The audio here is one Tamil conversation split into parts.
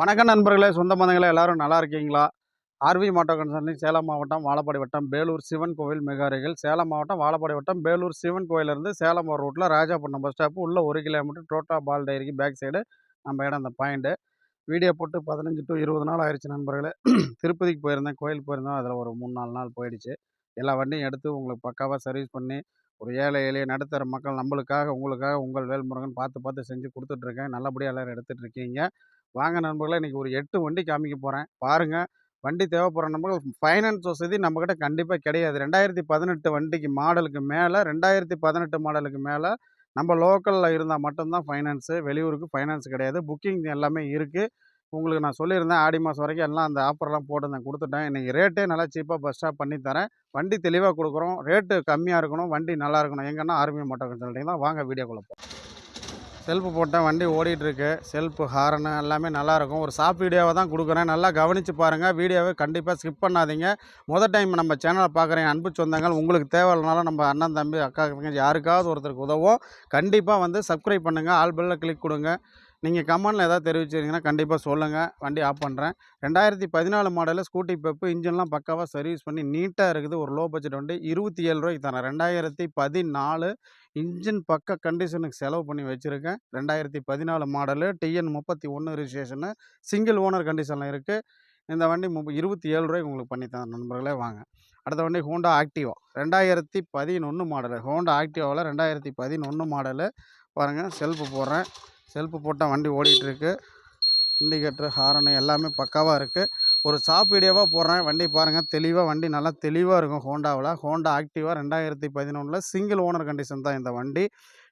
வணக்கம் நண்பர்களே சொந்த பந்தங்களே எல்லாரும் நல்லா இருக்கீங்களா? ஆர்வி மாட்டோ கன்சர்னிங் சேலம் மாவட்டம் வாழப்பாடி வட்டம் பேலூர் சிவன் கோவில் மிக அருகில். சேலம் மாவட்டம் வாழப்பாடி வட்டம் பேலூர் சிவன் கோயிலிருந்து சேலம் போகிற ரூட்டில் ராஜாபட்டினம் பஸ் ஸ்டாப்பு உள்ள ஒரு கிலோமீட்டர் டோட்டா பால் டைரிக்கு பேக் சைடு நம்ம இடம் அந்த பாயிண்ட்டு வீடியோ போட்டு பதினஞ்சு டு இருபது நாள் ஆயிடுச்சு நண்பர்களே. திருப்பதிக்கு போயிருந்தேன் கோயில் போயிருந்தோம் அதில் ஒரு மூணு நாலு நாள் போயிடுச்சு. எல்லா வண்டியும் எடுத்து உங்களுக்கு பக்காவாக சர்வீஸ் பண்ணி ஒரு ஏழை எளிய நடுத்தர மக்கள் நம்மளுக்காக உங்களுக்காக உங்கள் வேல்முருகன் பார்த்து பார்த்து செஞ்சு கொடுத்துட்ருக்கேன் நல்லபடியாக எல்லோரும் எடுத்துகிட்டு இருக்கீங்க. வாங்க நண்பர்களே இன்றைக்கி ஒரு எட்டு வண்டி காமிக்க போகிறேன் பாருங்கள் வண்டி தேவைப்படுற நண்பர்கள் ஃபைனான்ஸ் வசதி நம்மக்கிட்ட கண்டிப்பாக கிடையாது. ரெண்டாயிரத்தி பதினெட்டு வண்டிக்கு மாடலுக்கு மேலே ரெண்டாயிரத்தி பதினெட்டு மாடலுக்கு மேலே நம்ம லோக்கலில் இருந்தால் மட்டும்தான் ஃபைனான்ஸு வெளியூருக்கு ஃபைனான்ஸ் கிடையாது. புக்கிங் எல்லாமே இருக்குது உங்களுக்கு நான் சொல்லியிருந்தேன் ஆடி மாதம் வரைக்கும் எல்லாம் அந்த ஆஃபர்லாம் போட்டு கொடுத்துட்டேன். இன்றைக்கி ரேட்டே நல்லா சீப்பாக பஸ் ஸ்டாப் பண்ணி தரேன். வண்டி தெளிவாக கொடுக்குறோம். ரேட்டு கம்மியாக இருக்கணும் வண்டி நல்லா இருக்கணும். எங்கன்னா ஆர்மி மோட்டர் கன்சல்ட்டிங் தான். வாங்க வீடியோக்குள்ளே போ செல்ஃபு போட்டேன் வண்டி ஓடிட்டுருக்கு. செல்ஃபு ஹாரனு எல்லாமே நல்லாயிருக்கும். ஒரு ஷாப் வீடியோவை தான் கொடுக்குறேன். நல்லா கவனித்து பாருங்கள் வீடியோவை கண்டிப்பாக ஸ்கிப் பண்ணாதீங்க. முதல் டைம் நம்ம சேனலை பார்க்குறேன். அன்பு சொந்தங்கள் உங்களுக்கு தேவையில்லைனாலும் நம்ம அண்ணன் தம்பி அக்கா யாருக்காவது ஒருத்தருக்கு உதவும் கண்டிப்பாக வந்து சப்ஸ்கிரைப் பண்ணுங்கள் ஆல் பெல்லில் கிளிக் கொடுங்க. நீங்கள் கமெண்டில் எதாவது தெரிவிச்சிருங்கன்னா கண்டிப்பாக சொல்லுங்கள் வண்டி ஆஃப் பண்ணுறேன் ரெண்டாயிரத்தி பதினாலு மாடலில் ஸ்கூட்டி பெப்பு இன்ஜின்லாம் பக்காவாக சர்வீஸ் பண்ணி நீட்டாக இருக்குது. ஒரு லோ பட்ஜெட் வண்டி இருபத்தி ஏழு ரூபாய்க்கு தரேன். ரெண்டாயிரத்தி பதினாலு இன்ஜின் பக்க கண்டிஷனுக்கு செலவு பண்ணி வச்சுருக்கேன். ரெண்டாயிரத்தி பதினாலு மாடலு டிஎன் முப்பத்தி ஒன்று ரிஜிஸ்ட்ரேஷனு சிங்கிள் ஓனர் கண்டிஷனில் இருக்குது இந்த வண்டி முப்ப இருபத்தி ஏழு ரூபாய்க்கு உங்களுக்கு பண்ணித்தரேன் நண்பர்களே வாங்க. அடுத்த வண்டி ஹோண்டா ஆக்டிவா ரெண்டாயிரத்தி பதினொன்று மாடலு. ஹோண்டா ஆக்டிவாவில் ரெண்டாயிரத்தி பதினொன்று மாடலு. பாருங்கள் செல்ஃபு போடுறேன். செல்ஃபு போட்டால் வண்டி ஓடிகிட்ருக்கு இண்டிகேட்ரு ஹாரனு எல்லாமே பக்காவாக இருக்குது ஒரு ஷாப் வீடியோவாக போடுறேன். வண்டி பாருங்கள் தெளிவாக வண்டி நல்லா தெளிவாக இருக்கும் ஹோண்டாவில். ஹோண்டா ஆக்டிவா ரெண்டாயிரத்தி பதினொன்றில் சிங்கிள் ஓனர் கண்டிஷன் தான் இந்த வண்டி.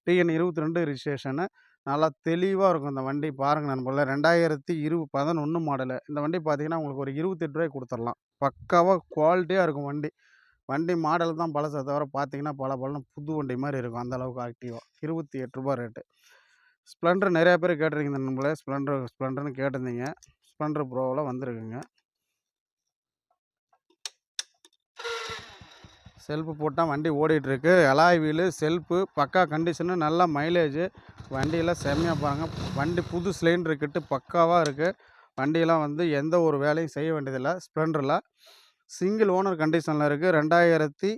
டிஎன் இருபத்தி ரெண்டு ரிஜிஸ்ட்ரேஷனு நல்லா தெளிவாக இருக்கும் இந்த வண்டி பாருங்கள் நண்பர்கள. ரெண்டாயிரத்தி இரு பதினொன்று மாடலு இந்த வண்டி பார்த்தீங்கன்னா உங்களுக்கு ஒரு இருபத்தெட்டு ரூபாய் கொடுத்துடலாம். பக்காவாக குவாலிட்டியாக இருக்கும் வண்டி. வண்டி மாடல் தான் பழசை தவிர பார்த்தீங்கன்னா பல பலன்னு புது வண்டி மாதிரி இருக்கும். அந்தளவுக்கு ஆக்டிவாக இருபத்தி எட்டு ரூபா ரேட்டு ஸ்ப்ளெண்டர் நிறையா பேர் கேட்டிருக்கீங்க நம்மளே ஸ்ப்ளெண்டர் ஸ்ப்ளெண்டர்னு கேட்டிருந்தீங்க. ஸ்ப்ளெண்டர் ப்ரோவில் வந்திருக்குங்க. செல்ஃபு போட்டால் வண்டி ஓடிட்டுருக்கு. எலாய் வீலு செல்ஃபு பக்கா கண்டிஷனு நல்ல மைலேஜு. வண்டியெல்லாம் செம்மையாக பாருங்கள் வண்டி புது சிலிண்டர் கிட்டு பக்காவாக இருக்குது வண்டியெல்லாம் வந்து எந்த ஒரு வேலையும் செய்ய வேண்டியதில்லை. ஸ்ப்ளெண்டரில் சிங்கிள் ஓனர் கண்டிஷனில் இருக்குது ரெண்டாயிரத்தி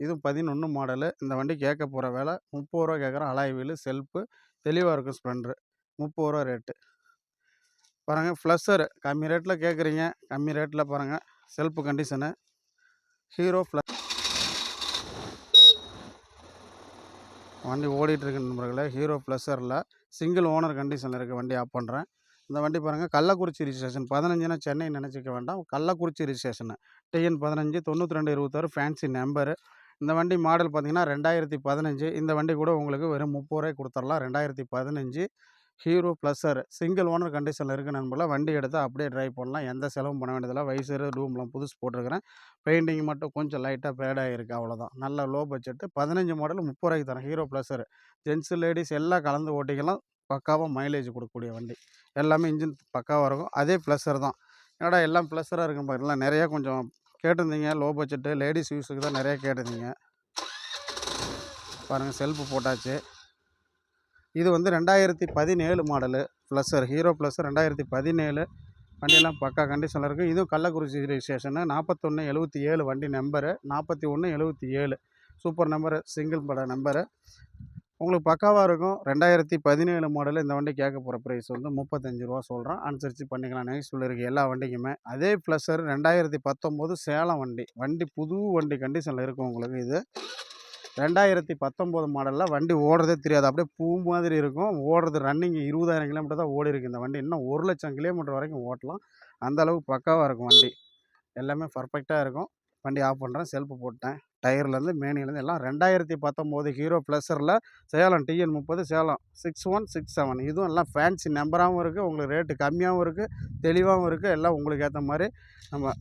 இது பதினொன்று மாடலு. இந்த வண்டி கேட்க போகிற வேலை முப்பது ரூபா கேட்குறோம் அலாய் வீலு செல்ஃபு. தெளிவாக இருக்கும் ஸ்ப்ளெண்ட்ரு. முப்பது ரூபா ரேட்டு. பாருங்கள் ஃப்ளஸ்ஸரு கம்மி ரேட்டில் கேட்குறீங்க கம்மி ரேட்டில் பாருங்கள் செல்ஃபு கண்டிஷனு. ஹீரோ ஃப்ளஸ் வண்டி ஓடிட்டுருக்கு நண்பர்களே. ஹீரோ ப்ளஸரில் சிங்கிள் ஓனர் கண்டிஷனில் இருக்க. வண்டி ஆஃப் பண்ணுறேன் இந்த வண்டி பாருங்கள் கள்ளக்குறிச்சி ரிஜிஸ்ட்ரேஷன். பதினஞ்சுனா சென்னை நினச்சிக்க வேண்டாம். கள்ளக்குறிச்சி ரிஜிஸ்ட்ரேஷனு. டிஎன் பதினஞ்சு தொண்ணூற்றி ரெண்டு இருபத்தாறு ஃபேன்சி நம்பரு. இந்த வண்டி மாடல் பார்த்திங்கன்னா ரெண்டாயிரத்தி பதினஞ்சு. இந்த வண்டி கூட உங்களுக்கு வெறும் முப்பது ரூபாய் கொடுத்துடலாம் ரெண்டாயிரத்தி பதினஞ்சு ஹீரோ ப்ளஸ்ஸர் சிங்கிள் ஓனர் கண்டிஷனில் இருக்குது நண்பர்களாக வண்டி எடுத்து அப்படியே ட்ரைவ் பண்ணலாம். எந்த செலவும் பண்ண வேண்டியதில்லை. வயசு ரூம்லாம் புதுசு போட்டிருக்கிறேன். பெயிண்டிங் மட்டும் கொஞ்சம் லைட்டாக பேடாக இருக்குது அவ்வளோதான் நல்ல லோ பட்ஜெட்டு பதினஞ்சு மாடல் முப்பது ரூபாய்க்கு தரேன். ஹீரோ ப்ளஸ்ஸர் ஜென்ஸு லேடிஸ் எல்லாம் கலந்து ஓட்டிக்கலாம். பக்காவாக மைலேஜ் கொடுக்கக்கூடிய வண்டி. எல்லாமே இன்ஜின் பக்காவாக இருக்கும். அதே ப்ளஸ்ஸர் தான். என்னடா எல்லாம் ப்ளஸ்ஸராக இருக்கும் பாருங்களா நிறையா கொஞ்சம் கேட்டிருந்தீங்க லோ பட்ஜெட்டு லேடிஸ் யூஸுக்கு தான் நிறையா கேட்டிருந்தீங்க. பாருங்கள் செல்ஃபு போட்டாச்சு. இது வந்து ரெண்டாயிரத்தி பதினேழு மாடலு. ப்ளஸ்ஸர் ஹீரோ ப்ளஸ்ஸர் ரெண்டாயிரத்தி பதினேழு. வண்டியெல்லாம் பக்கா கண்டிஷனில் இருக்குது இதுவும் கள்ளக்குறிச்சி ரிஜிஸ்ட்ரேஷனு நாற்பத்தொன்று எழுபத்தி ஏழு வண்டி நம்பரு நாற்பத்தி ஒன்று எழுபத்தி ஏழு. சூப்பர் நம்பரு சிங்கிள் பட நம்பரு உங்களுக்கு பக்காவாக இருக்கும். ரெண்டாயிரத்தி பதினேழு மாடலில் இந்த வண்டி கேட்க போகிற ப்ரைஸ் வந்து முப்பத்தஞ்சு ரூபா சொல்கிறேன் அனுசரித்து பண்ணிக்கலாம். நைஸ் இருக்குது எல்லா வண்டிக்குமே. அதே ப்ளஸர் ரெண்டாயிரத்தி பத்தொம்போது சேலம் வண்டி. வண்டி புது வண்டி கண்டிஷனில் இருக்கும் உங்களுக்கு இது. ரெண்டாயிரத்தி பத்தொம்போது மாடலில் வண்டி ஓடுறதே தெரியாது. அப்படியே பூ மாதிரி இருக்கும். ஓடுறது ரன்னிங் இருபதாயிரம் கிலோமீட்டர் தான் ஓடி இருக்குது இந்த வண்டி. இன்னும் ஒரு லட்சம் கிலோமீட்டர் வரைக்கும் ஓட்டலாம். அந்த அளவுக்கு பக்காவாக இருக்கும் வண்டி. எல்லாமே பர்ஃபெக்டாக இருக்கும். வண்டி ஆஃப் பண்ணுறேன் செல்ஃபு போட்டேன். டயர்லேருந்து மேனிலேருந்து எல்லாம் ரெண்டாயிரத்தி பத்தொம்போது ஹீரோ ப்ளஸரில் சேலம் டிஎன் முப்பது Salem. Six one six seven இதுவும் எல்லாம் ஃபேன்சி நம்பராகவும் இருக்குது உங்களுக்கு ரேட்டு கம்மியாகவும் இருக்குது தெளிவாகவும் இருக்குது எல்லாம் உங்களுக்கு ஏற்ற மாதிரி நம்ம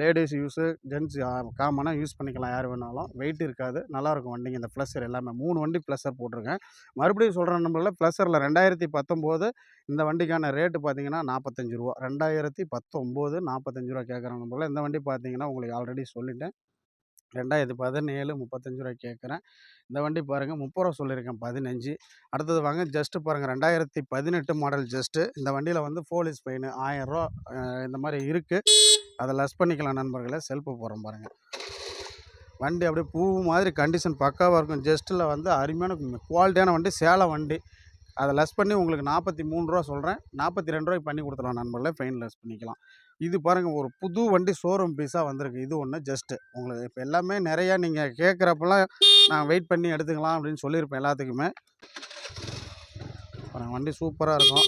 லேடிஸ் யூஸு ஜென்ஸ் காமனாக யூஸ் பண்ணிக்கலாம். யார் வேணாலும். வெயிட் இருக்காது. நல்லாயிருக்கும் வண்டிங்க. இந்த ப்ளஸர் எல்லாமே. மூணு வண்டி ப்ளஸர் போட்டிருக்கேன். மறுபடியும் சொல்கிறேன் நம்மளில் ப்ளஸரில் ரெண்டாயிரத்தி பத்தொம்போது இந்த வண்டிக்கான ரேட்டு பார்த்தீங்கன்னா நாற்பத்தஞ்சு ரூபா. ரெண்டாயிரத்தி பத்தொம்போது நாற்பத்தஞ்சு ரூபா கேட்குறாங்க நம்மள இந்த வண்டி பார்த்தீங்கன்னா உங்களுக்கு ஆல்ரெடி சொல்லிட்டேன். ரெண்டாயிரத்தி பதினேழு முப்பத்தஞ்சு ரூபாய் கேட்குறேன். இந்த வண்டி பாருங்கள் முப்பது ரூபா சொல்லியிருக்கேன் பதினஞ்சு. அடுத்தது வாங்க ஜஸ்ட்டு பாருங்கள் ரெண்டாயிரத்தி பதினெட்டு மாடல் ஜஸ்ட்டு. இந்த வண்டியில் வந்து போலீஸ் ஃபைனு ஆயிரரூவா இந்த மாதிரி இருக்குது அதை லெஸ் பண்ணிக்கலாம் நண்பர்களை. செல்ஃபு போகிறோம் பாருங்கள் வண்டி அப்படியே பூ மாதிரி கண்டிஷன் பக்காவாக இருக்கும். ஜஸ்ட்டில் வந்து அருமையான குவாலிட்டியான வண்டி சேலம் வண்டி. அதை லெஸ் பண்ணி உங்களுக்கு நாற்பத்தி மூணு ரூபா சொல்கிறேன் நாற்பத்தி ரெண்டு ரூபாய்க்கு பண்ணி கொடுத்துடலாம் நண்பர்களே. ஃபைன் லெஸ் பண்ணிக்கலாம். இது பாருங்கள் ஒரு புது வண்டி ஷோரூம் பீஸாக வந்திருக்கு. இது ஒன்று ஜஸ்ட்டு உங்களுக்கு இப்போ எல்லாமே நிறையா நீங்கள் கேட்குறப்பெல்லாம் நான் வெயிட் பண்ணி எடுத்துக்கலாம் அப்படின்னு சொல்லியிருப்பேன் எல்லாத்துக்குமே. வண்டி சூப்பராக இருக்கும்.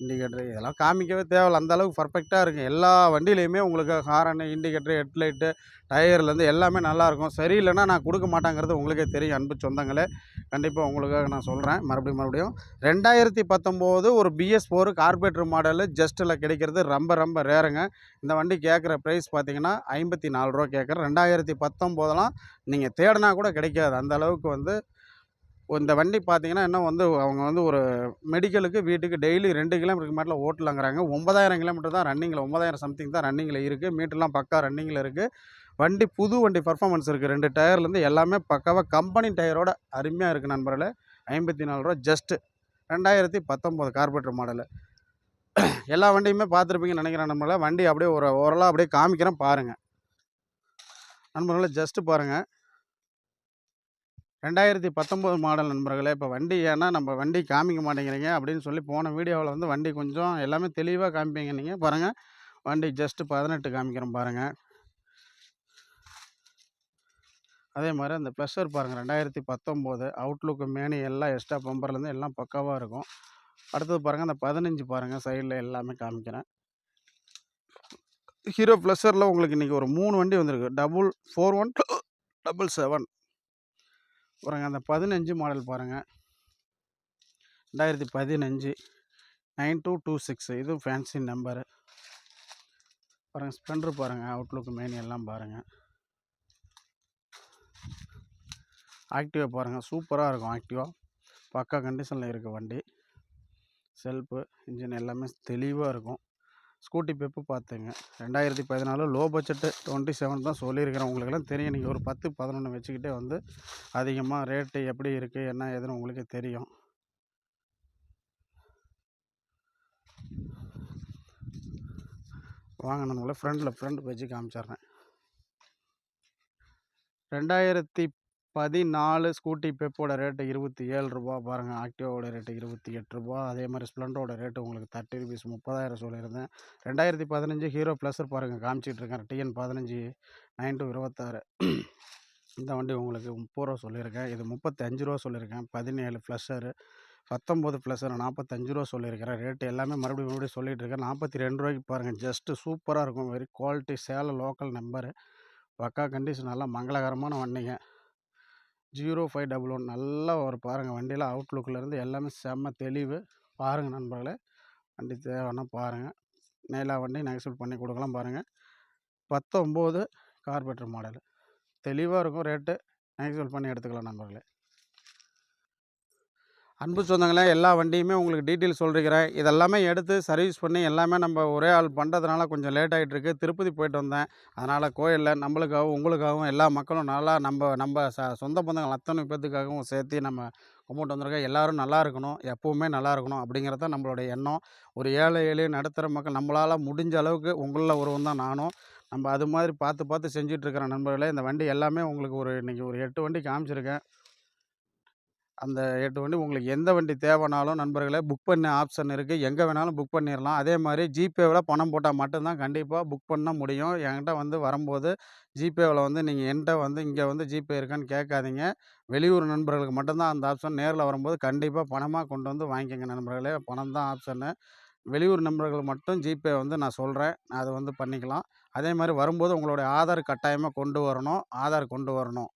இண்டிகேட்டர். இதெல்லாம் காமிக்கவே தேவையில்ல. அந்த அளவுக்கு பர்ஃபெக்டாக இருக்கும். எல்லா வண்டியிலையுமே உங்களுக்கு ஹாரனு இண்டிகேட்டர் ஹெட்லைட்டு டயர்லேருந்து எல்லாமே நல்லாயிருக்கும். சரியில்லைன்னா நான் கொடுக்க மாட்டேங்கிறது உங்களுக்கே தெரியும் அன்பு சொந்தங்களே. கண்டிப்பாக உங்களுக்காக நான் சொல்கிறேன் மறுபடியும் மறுபடியும். ரெண்டாயிரத்தி பத்தொம்போது ஒரு பிஎஸ் ஃபோர் கார்பரேட்டர் மாடலு ஜஸ்ட்டில் கிடைக்கிறது ரொம்ப ரொம்ப ரேருங்க இந்த வண்டி கேட்குற ப்ரைஸ் பார்த்தீங்கன்னா ஐம்பத்தி நாலு ரூபா கேட்குறேன். ரெண்டாயிரத்தி பத்தொம்போதெல்லாம் நீங்கள் தேடினா கூட கிடைக்காது. அந்த அளவுக்கு வந்து இந்த வண்டி பார்த்தீங்கன்னா இன்னும் வந்து அவங்க வந்து ஒரு மெடிக்கலுக்கு வீட்டுக்கு டெய்லி ரெண்டு கிலோமீட்டருக்கு மேட்டில் ஓட்டலாங்கிறாங்க. ஒன்பதாயிரம் கிலோமீட்டர் தான் ரன்னிங்கில் ஒன்பதாயிரம் சம்திங் தான் ரன்னிங்கில் இருக்குது மீட்டர்லாம் பக்கா ரன்னிங்கில் இருக்குது வண்டி புது வண்டி பர்ஃபார்மன்ஸ் இருக்குது ரெண்டு டயர்லேருந்து எல்லாமே பக்காவாக கம்பெனி டயரோட அருமையாக இருக்குது நண்பர்களே. ஐம்பத்தி நாலு ரூபா ஜஸ்ட்டு ரெண்டாயிரத்தி பத்தொம்போது கார்பரேட்டர் மாடலு எல்லா வண்டியுமே பார்த்துருப்பீங்கன்னு நினைக்கிறேன் நண்பர்களே. வண்டி அப்படியே ஒரு ஓரளவு அப்படியே காமிக்கிறேன் பாருங்கள் நண்பர்களே ஜஸ்ட்டு பாருங்கள் ரெண்டாயிரத்தி பத்தொம்போது மாடல் நண்பர்களே இப்போ வண்டி ஏன்னா நம்ம வண்டி காமிக்க மாட்டேங்கிறீங்க அப்படின்னு சொல்லி போன வீடியோவில் வந்து வண்டி கொஞ்சம் எல்லாமே தெளிவாக காமிப்பீங்க நீங்கள் பாருங்கள் வண்டி ஜஸ்ட்டு பதினெட்டு காமிக்கிறோம் பாருங்கள் அதே மாதிரி அந்த ப்ளஷர் பாருங்கள் ரெண்டாயிரத்தி பத்தொம்போது. அவுட்லுக்கு மேனி எல்லாம் எக்ஸ்ட்ரா பம்பர்லேருந்து எல்லாம் பக்காவாக இருக்கும். அடுத்தது பாருங்கள் அந்த பதினஞ்சு பாருங்கள் சைடில் எல்லாமே காமிக்கிறேன். ஹீரோ ப்ளஸரில் உங்களுக்கு இன்றைக்கி ஒரு மூணு வண்டி வந்திருக்கு. Double four one double seven பாருங்க அந்த பதினஞ்சு மாடல் பாருங்கள் ரெண்டாயிரத்தி பதினஞ்சு நைன் டூ டூ சிக்ஸ் இதுவும் ஃபேன்சி நம்பரு. பாருங்கள் ஸ்ப்ளெண்டர் பாருங்கள் அவுட்லுக் மெயின் எல்லாம் பாருங்கள் ஆக்டிவா பாருங்கள் சூப்பராக இருக்கும் ஆக்டிவா. பக்கா கண்டிஷனில் இருக்குது வண்டி. செல்ஃபு இன்ஜின் எல்லாமே தெளிவாக இருக்கும். ஸ்கூட்டி பெப்பு பார்த்துங்க. ரெண்டாயிரத்தி பதினாலு லோ பட்ஜெட்டு டுவெண்ட்டி செவன் தான் சொல்லியிருக்கிறேன். உங்களுக்கெல்லாம் தெரியும். நீங்கள் ஒரு பத்து பதினொன்று வச்சுக்கிட்டே வந்து அதிகமாக ரேட்டு எப்படி இருக்குது என்ன ஏதுன்னு உங்களுக்கு தெரியும். வாங்க நம்மளை ஃப்ரண்டில் ஃப்ரண்ட் வச்சு காமிச்சிட்றேன். ரெண்டாயிரத்தி பதினாலு ஸ்கூட்டி பெப்போட ரேட்டு இருபத்தி ஏழு ரூபா. பாருங்கள் ஆக்டிவாவோட ரேட்டு இருபத்தி எட்டு ரூபா. அதே மாதிரி ஸ்ப்ளெண்டரோட ரேட்டு உங்களுக்கு தேர்ட்டி ருபீஸ் முப்பதாயிரம் சொல்லியிருந்தேன். ரெண்டாயிரத்தி பதினஞ்சு ஹீரோ ப்ளஸர் பாருங்கள் காமிச்சிட்டு இருக்கேன் டிஎன் பதினஞ்சு நைன் டு இருபத்தாறு. இந்த வண்டி உங்களுக்கு முப்பது ரூபா சொல்லியிருக்கேன். இது முப்பத்தஞ்சு ரூபா சொல்லியிருக்கேன். பதினேழு ப்ளஸரு பத்தொம்போது ப்ளஸர் நாற்பத்தஞ்சு ரூபா சொல்லியிருக்கிறேன். ரேட்டு எல்லாமே மறுபடியும் மறுபடியும் சொல்லிகிட்டு இருக்கேன் நாற்பத்தி ரெண்டு ரூபாய்க்கு பாருங்கள் ஜஸ்ட்டு சூப்பராக இருக்கும். Very quality Salem local number பக்கா கண்டிஷன் நல்லா மங்களகரமான வண்டிங்க. ஜீரோ ஃபைவ் டபுள் ஒன் நல்லா ஒரு பாருங்கள் வண்டியில் அவுட்லுக்லேருந்து எல்லாமே செம்ம தெளிவு. பாருங்கள் நண்பர்களே. வண்டி தேவைன்னா பாருங்கள் நேலா வண்டி நெகசல் பண்ணி கொடுக்கலாம் பாருங்கள் பத்தொம்போது கார்பெட்டர் மாடல் தெளிவாக இருக்கும் ரேட்டு நெகசல் பண்ணி எடுத்துக்கலாம் நண்பர்களே. அன்பு சொந்தங்களே எல்லா வண்டியுமே உங்களுக்கு டீட்டெயில் சொல்லிருக்கிறேன். இதெல்லாமே எடுத்து சர்வீஸ் பண்ணி எல்லாமே நம்ம ஒரே ஆள் பண்ணுறதுனால கொஞ்சம் லேட் ஆகிட்டுருக்கு திருப்பதி போயிட்டு வந்தேன். அதனால் கோயிலில் நம்மளுக்காகவும் உங்களுக்காகவும் எல்லா மக்களும் நல்லா நம்ம நம்ம ச சொந்த பந்தங்கள் அத்தனை பேர்த்துக்காகவும் சேர்த்து நம்ம கும்பிட்டு வந்திருக்கோம். எல்லோரும் நல்லா இருக்கணும். எப்போவுமே நல்லா இருக்கணும் அப்படிங்கிறது தான் நம்மளுடைய எண்ணம். ஒரு ஏழை ஏழு நடுத்தர மக்கள் நம்மளால் முடிஞ்ச அளவுக்கு உங்களில் ஒருவன் தான் நானும். நம்ம அது மாதிரி பார்த்து பார்த்து செஞ்சிட்ருக்கிற நண்பர்களே இந்த வண்டி எல்லாமே உங்களுக்கு ஒரு இன்றைக்கி ஒரு எட்டு வண்டி காமிச்சிருக்கேன். அந்த எட்டு வண்டி உங்களுக்கு எந்த வண்டி தேவைனாலும் நண்பர்களே புக் பண்ண ஆப்ஷன் இருக்குது எங்கே வேணாலும் புக் பண்ணிடலாம் அதே மாதிரி ஜிபேவில் பணம் போட்டால் மட்டும்தான் கண்டிப்பாக புக் பண்ண முடியும். என்கிட்ட வந்து வரும்போது ஜிபேவில் வந்து நீங்கள் என்கிட்ட வந்து இங்கே வந்து ஜிபே இருக்கான்னு கேட்காதீங்க. வெளியூர் நண்பர்களுக்கு மட்டும்தான் அந்த ஆப்ஷன் நேரில் வரும்போது கண்டிப்பாக பணமாக கொண்டு வந்து வாங்கிக்கோங்க நண்பர்களே. பணம் தான் ஆப்ஷனு வெளியூர் நண்பர்கள் மட்டும் ஜிபே வந்து நான் சொல்கிறேன் அது வந்து பண்ணிக்கலாம். அதே மாதிரி வரும்போது உங்களுடைய ஆதார் கட்டாயமாக கொண்டு வரணும். ஆதார் கொண்டு வரணும்.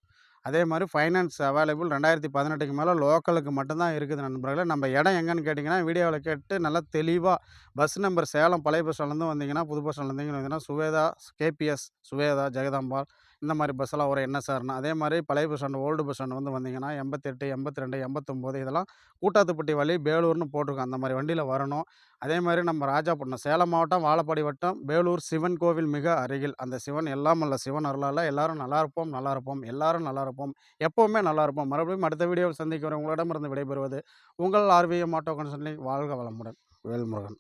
அதே மாதிரி ஃபைனான்ஸ் அவைலபிள் ரெண்டாயிரத்தி பதினெட்டுக்கு மேலே லோக்கலுக்கு மட்டும்தான் இருக்குது நண்பர்களே. நம்ம இடம் எங்கேன்னு கேட்டிங்கன்னா வீடியோவில் கேட்டு நல்லா தெளிவாக பஸ் நம்பர் சேலம் பழைய பஸ் ஸ்டாண்ட்லேருந்து வந்தீங்கன்னா புது பஸ் ஸ்டாண்ட்லேருந்து வந்தீங்கன்னா சுவேதா கேபிஎஸ் சுவேதா ஜெகதாம்பாள் இந்த மாதிரி பஸ்ஸெல்லாம் வரும். என்ன சார்னா அதே மாதிரி பழைய bus stand old bus stand வந்து வந்தீங்கன்னா எண்பத்தெட்டு எண்பத்தி ரெண்டு எண்பத்தொம்போது இதெல்லாம் கூட்டாத்துப்பட்டி வழி பேலூர்னு போட்டிருக்கோம் அந்த மாதிரி வண்டியில் வரணும். அதே மாதிரி நம்ம ராஜாப்பட்டினம் சேலம் மாவட்டம் வாழப்பாடி வட்டம் பேலூர் சிவன் கோவில் மிக அருகில். அந்த சிவன் எல்லாம் அல்ல சிவன் அருளால் எல்லாரும் நல்லா இருப்போம் நல்லா இருப்போம் எல்லாரும் நல்லா இருப்போம் எப்போவுமே நல்லா இருப்போம். மறுபடியும் அடுத்த வீடியோவில் சந்திக்கிறேன். உங்களிடமிருந்து விடைபெறுவது உங்கள் ஆர்விஎம் ஆட்டோ கன்சல்டிங் வாழ்க வளமுடன். வேல்முருகன்.